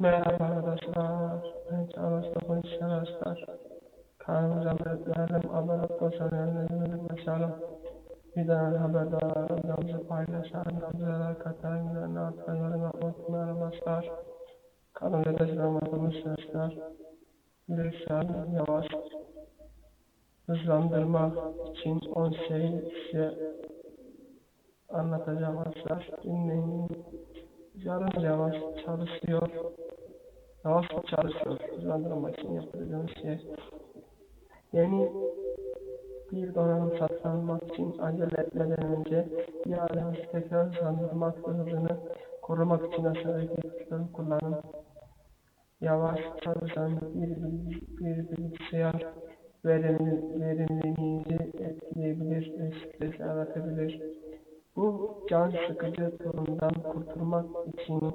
Merhaba arkadaşlar. Ben Çağdaş Topun arkadaşlar. Kanalımıza belirtmeyelim. Abone olursanız önerilerimi mesela videodan haberdar videomuzu paylaşan videolara katılan videolarına atma yorum yapmayı unutmayın arkadaşlar. Kanalımıza destek olmadığımız arkadaşlar. Lütfen yavaş hızlandırmak için 10 şeyi size anlatacağım arkadaşlar. Dinleyin. Yarın yavaş çalışıyor. Yavaş çalışıyor. Hızlandırmak için yapacağımız şey. Yeni bir donanım satın için acele etmeden önce iadenizi tekrar hızlandırmak hızını korumak için aşağıdaki ipuçlarını kullanın. Yavaş çalışan bir, bir bilgisayar verimli, verimliliğinizi etkileyebilir ve stres yaratabilir. Bu can sıkıcı durumdan kurtulmak için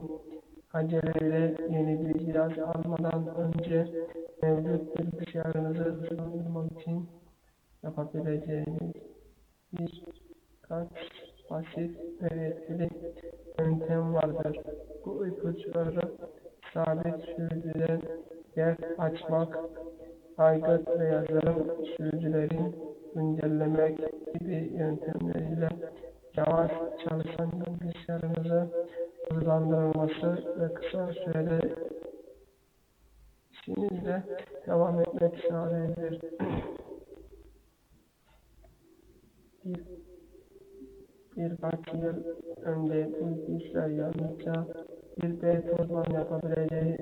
aceleyle yeni bir cihaz almadan önce mevcut bilgisayarınızı hızlandırmak için yapabileceğiniz birkaç basit ve etkili yöntem vardır. Bu ipuçları sabit sürücüde yer açmak, aygıt ve yazılım sürücülerin güncellemek gibi yöntemleriyle yavaş çalışan bilgisayarınızı hızlandırılması ve kısa sürede işinizle devam etmek sağlayabilir. bir, birkaç yıl önce bilgisayar yalnızca bir Beethoven yapabileceği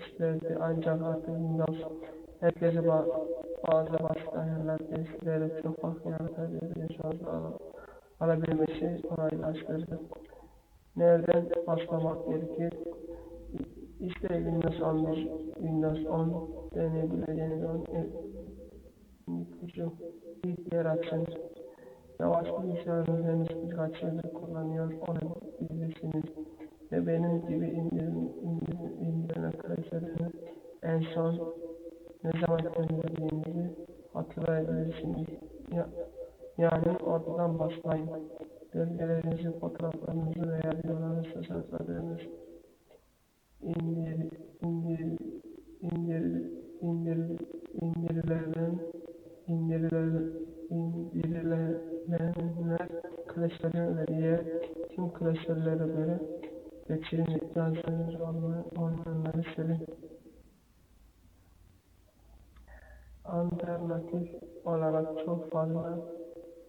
işlerdi ancak artık Windows herkese ba bazı basit ayarlar değiştirerek çok farklı yaratabilir alabilmesi kolaylaştırdı. Nereden başlamak gerekir? İşte Windows 11, Windows 10 deneyebileceğiniz 10 ipucu bir yer açın. Yavaş bilgisayarınızı henüz birkaç yıldır kullanıyor olabilirsiniz ve benim gibi indirim, indirim, indirme kayıtlarını en son ne zaman indirdiğinizi hatırlayabilirsiniz. Ya, yani oradan başlayın. Belgelerinizi, fotoğraflarınızı veya videolarınızı sakladığınız indir, indir, indir, indir, indirilen indirilen indirilenler klasörü diye tüm klasörlere göre geçirin ihtiyacınız olmayanları silin. Alternatif olarak çok fazla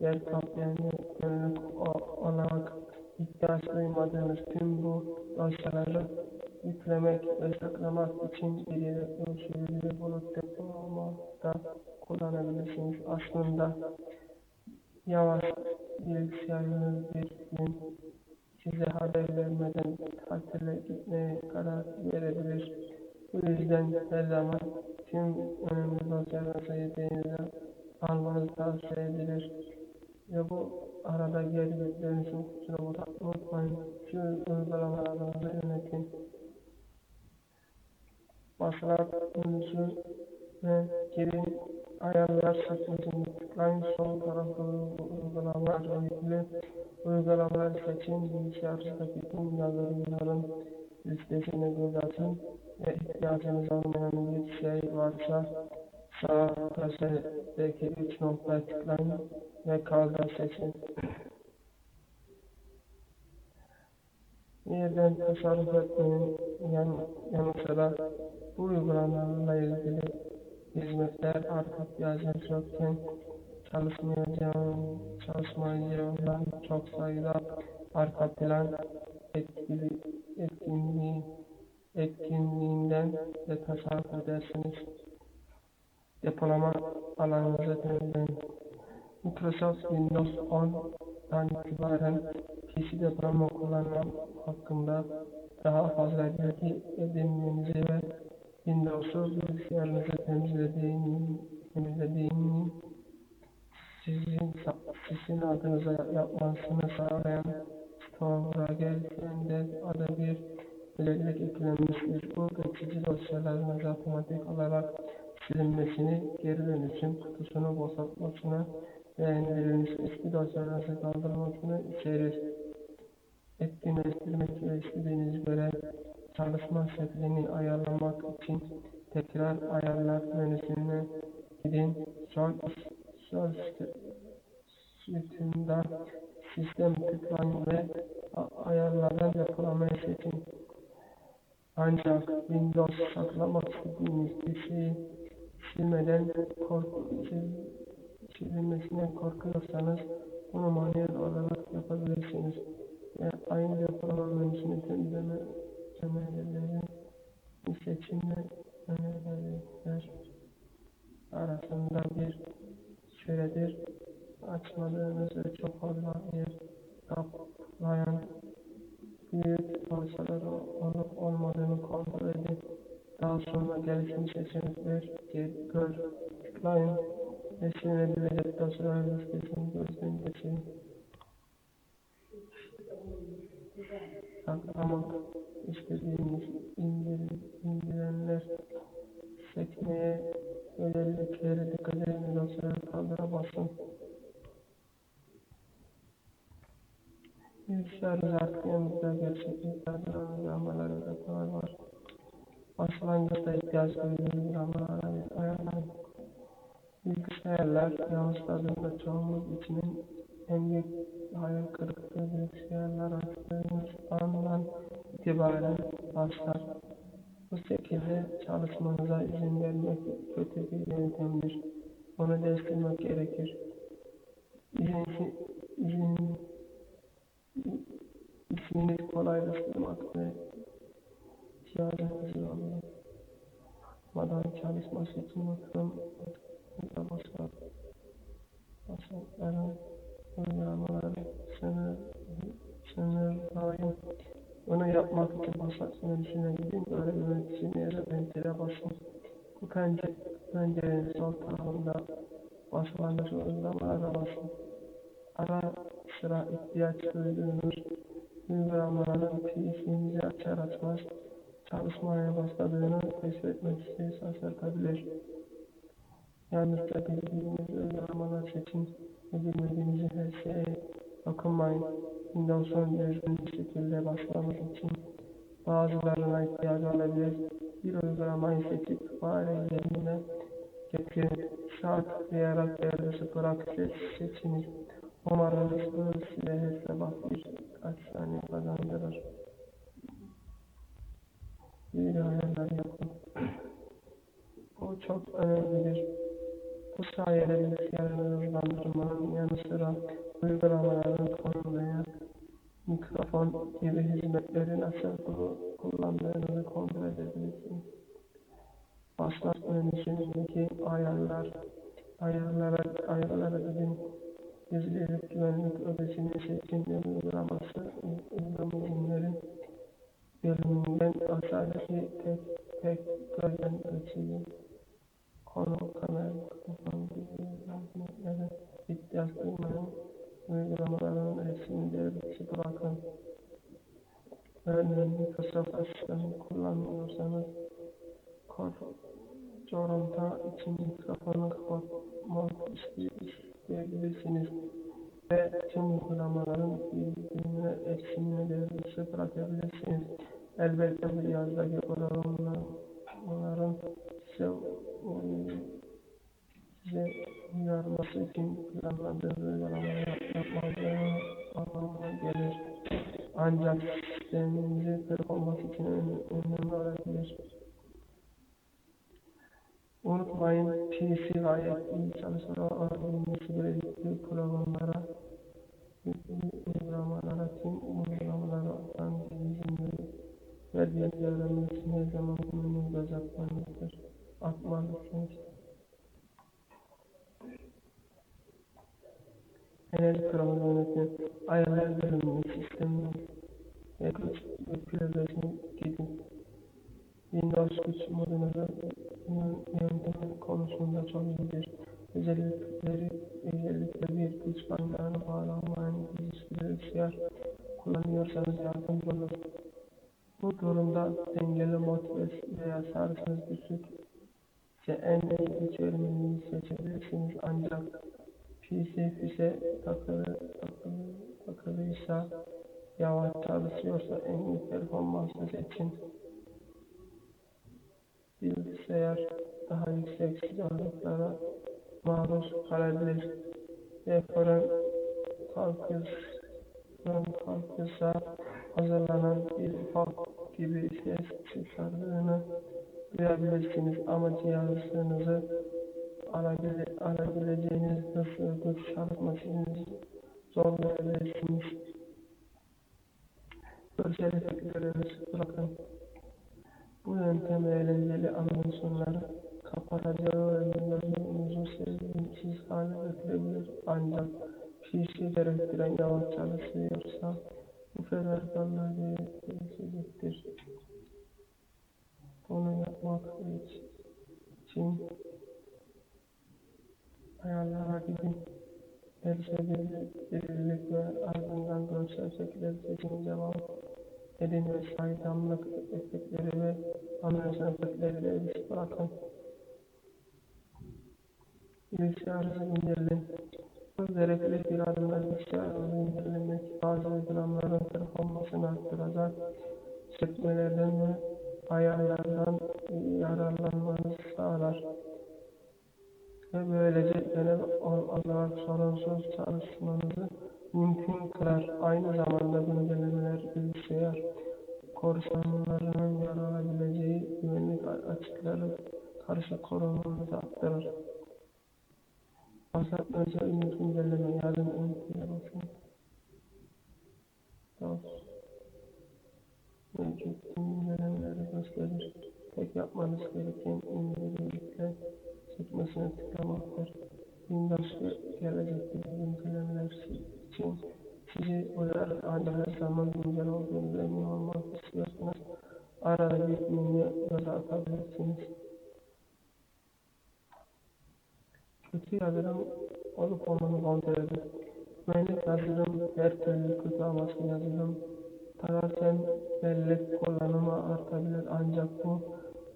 yer kaplayan yönlük olarak ihtiyaç duymadığınız tüm bu dosyaları yüklemek ve saklamak için bir sürücü bulut depolamada kullanabilirsiniz. Aslında yavaş bilgisayarınız bir gün size haber vermeden tatile gitmeye karar verebilir. Bu yüzden her zaman tüm önemli dosyalarınızı yedeğinize almanızı tavsiye edilir. Ve bu arada geri bildirimlerinizi kutusuna unutmayın. Şu uygulamalarınızı yönetin. Basılar konusu ve girin ayarlar sekmesini tıklayın. Sol tarafta uygulamalar yüklü uygulamalar seçin. Bilgisayarınızdaki tüm yazılımların listesine göz atın ve ihtiyacınız olmayan bir şey varsa sağ köşedeki üç noktaya tıklayın ve kaldır seçin. Yeniden tasarruf etmenin yan, yanı sıra bu uygulamalarla ilgili hizmetler arka ihtiyacınız yokken çalışmayacağım, çalışmayacağından çok sayıda arka plan etkili, etkinliği, etkinliğinden de tasarruf edersiniz. Depolama alanınızı temizleyin. Microsoft Windows 10'dan itibaren PC depolama kullanma hakkında daha fazla bilgi edinmenizi ve Windows'u bilgisayarınızı temizlediğini, temizlediğini sizin, sizin adınıza yapmasını sağlayan StorageNet adı bir özellik eklenmiştir. Bu geçici dosyaların otomatik olarak silinmesini, geri dönüşüm kutusunu boşaltmasını ve indirilmiş eski dosyalarınızı kaldırmasını içerir. Etkinleştirmek ve istediğiniz göre çalışma şeklini ayarlamak için tekrar ayarlar menüsüne gidin. Sol, sütunda sistem tıklayın ve ayarlardan depolamayı seçin. Ancak Windows saklamak istediğiniz bir silmeden korku, sil, silinmesine korkuyorsanız bunu manuel olarak yapabilirsiniz. Ve aynı depolama menüsünü temizleme önerileri seçimle öneriler arasında bir süredir açmadığınız ve çok fazla yer kaplayan büyük parçalar olup olmadığını kontrol edin. Daha sonra gelişim seçenekler gör, tıklayın ve silinebilecek dosyalar listesini gözden geçirin. Saklamak istediğiniz indir, indirenler sekmeye özelliklere dikkat edin dosyaları kaldıra basın. Bilgisayarınız artık uygulamaları ve kolay var. Başlangıçta ihtiyaç duyduğunuz uygulamalara ayarlayın. Bilgisayarlar yavaşladığında çoğunluk içinin en büyük hayal kırıklığı bilgisayarlar açtığınız andan itibaren başlar. Bu şekilde çalışmanıza izin vermek kötü bir yöntemdir. Onu değiştirmek gerekir. İzin, izin, işiniz kolaylaştırmak ve cihazınızı almadan çalışması için oturum başlar. Başlatların uygulamaları sınır, sınırlayın. Bunu yapmak için başlat menüsüne gidin. Yöneticisine ya da pencere basın. Bu pencere, pencerenin sol tarafında başlangıç uygulamalara basın. Ara sıra ihtiyaç duyduğunuz uygulamaların PC'nizi açar açmaz çalışmaya başladığını keşfetmek sizi şaşırtabilir. Yalnızca bildiğiniz uygulamalar seçin ve bilmediğiniz her şeye dokunmayın. Windows'un düzgün bir şekilde başlamak için bazılarına ihtiyacı olabilir. Bir uygulamayı seçip yerine getirin. Sağ tıklayarak değerli sıfıra seçiniz. Umarım bu size her sabah birkaç saniye kazandırır. Ayarları yapın. Bu çok önemlidir. Bu sayede bilgisayarını hızlandırmanın yanı sıra uygulamaların konum veya mikrofon gibi hizmetleri nasıl kullandığınızı kontrol edebilirsiniz. Başlat menüsündeki ayarlar, ayarlara, ayarlara gidin. Gizlilik güvenlik ödesini seçin ve uygulaması uygulama izinleri bölümünden aşağıdaki tek tek gözden geçirin. Konu, kamera, mikrofon gibi hizmetlere ihtiyaç duymayan uygulamaların hepsini devre bırakın. Örneğin Microsoft asistanı için mikrofonu kapatmak isteyebilirsiniz ve tüm uygulamaların hepsini dışı bırakabilirsiniz. Elbette bu yazdaki uygulamaların size, size uyarması için planladığınız uygulamaları yapmadığını anlamına gelir. Ancak sisteminizin performansı için önemli olabilir. Unutmayın PC gayet iyi çalışmalar alabilmesi gerekli programlara uygulamalara tüm Özellikleri, özellikle bir güç kaynağına bağlı olmayan bilgisayar kullanıyorsanız yardımcı olur. Bu durumda dengeli mod veya sarısınız düşük ise en iyi güç verimini seçebilirsiniz ancak PC füze takılı, takılı, takılıysa yavaş çalışıyorsa en iyi performanslı seçin. bilgisayar daha yüksek sıcaklıklara maruz kalabilir. Dekorun kalkışın kalkışa hazırlanan bir ufak gibi ses çıkardığını duyabilirsiniz ama cihazınızı alabile, alabileceğiniz hızlı güç çalışmasını zorlayabilirsiniz. Görsel efektleri bırakın. Bu yöntem eğlenceli anın sonları kapatacağı ve gözünüzü sevimsiz hale getirebilir. Ancak PC gerektiren yavaş çalışıyorsa bu fedakarlığı gerektirecektir. Bunu yapmak için ayarlara gidin. Erişebilirlik ve ardından görsel efektler seçimi devam edin ve saydamlık efektleri ve animasyon efektleriyle ilgisi bırakın. Bilgisayarınızı indirin. Bu gerekli bir adımda bilgisayarınızı indirmek bazı uygulamaların performansını arttıracak sekmelerden ve ayarlardan yararlanmanızı sağlar. Ve böylece genel olarak sorunsuz çalışmanızı mümkün kılar. Aynı zamanda güncellemeler bilgisayar korsanlarının yaralabileceği güvenlik açıkları karşı korumanızı arttırır. Özel ünlü güncelleme yazın ön basın. Dost. Mevcut güncellemeleri gösterir. Tek yapmanız gereken indirimlikle sekmesine tıklamaktır. Windows gelecekte güncellemeler için sizi uyarır ancak her zaman güncel olduğunuzu emin olmak istiyorsanız arada bir menü yazı atabilirsiniz. Kötü yazılım olup olmanı kontrol edin. Güvenlik yazılım her türlü kötü amaçlı yazılım tararken bellek kullanımı artabilir ancak bu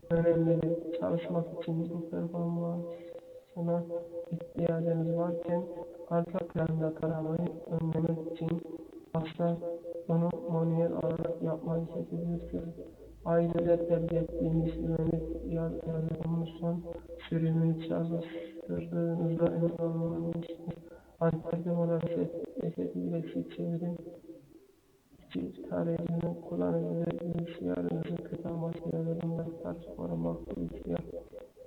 önemlidir. Çalışmak için bu performansına ihtiyacınız varken arka planda taramayı önlemek için başta bunu manuel olarak yapmayı seçebilirsiniz. Ayrıca tercih ettiğiniz güvenlik yazılımının son sürümünü çalıştırdığınızda emin olmalısınız. Antivirüsleri seçebilirse çevirin. İçi tarayıcının kullanıcıları bilgisayarınızı kötü amaçlı yazılımdan karşı korumak bilgisayar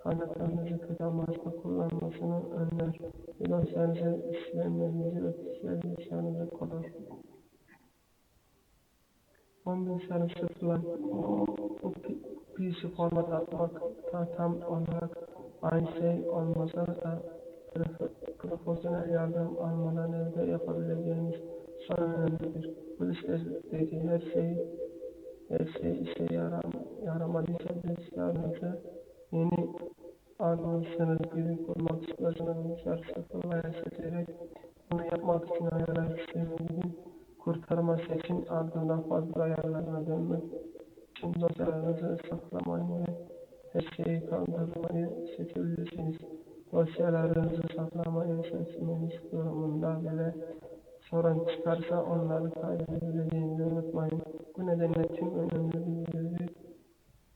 kaynaklarınızı kötü amaçlı kullanmasını önler dosyanızı işlemlerinizi ve kişisel bilgisayarınızı korur. 10 bilgisayarı sıfırlan bu PC format atmak tam olarak aynı şey olmasa da profesyonel yardım almadan elde yapabileceğiniz son önemlidir. Bu listedeki her şey her şey işe yaram, yaramadıysa bilgisayarınızı yeni almışsınız gibi kurmak istiyorsanız bilgisayar sıfırlaya seçerek bunu yapmak için ayarlar sistemi gidin. Kurtarma seçin ardından fazla ayarlarına dönmek için dosyalarınızı saklamayı ve her şeyi kaldırmayı seçebilirsiniz. Dosyalarınızı saklamayı seçmeniz durumunda bile sorun çıkarsa onları kaydedebileceğinizi unutmayın. Bu nedenle tüm önemli bilgileri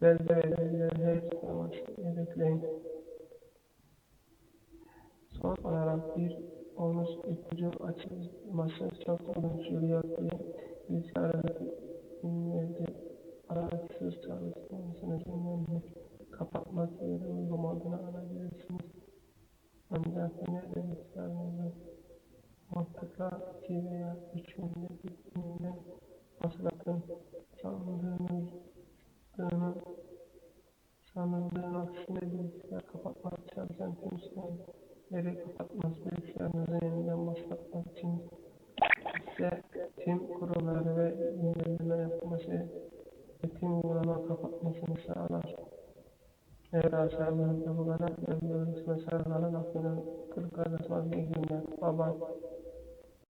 belge ve bilgileri her zaman yedekleyin. Son olarak bir bonus ipucu açılması çok sürüyor diye bilgisayarınızı dinleyici aralıksız çalışmasını dinlemek kapatmak yeri uygulamadığını alabilirsiniz. Ancak yine de bilgisayarınızı mantıkla iki veya üç günde bittiğinde başlatın. Sandığınız sanıldığın aksine bilgisayar kapatmak çalışan tüm sistemleri kapatmaz. Bilgisayarınızı yeniden başlatmak için ise tüm kurulları ve indirme yapması ve tüm uygulama kapatmasını sağlar. Eğer aşağıda bu kadar görüyoruz ve sarıların aklına kırk arasında bir günler. Baba.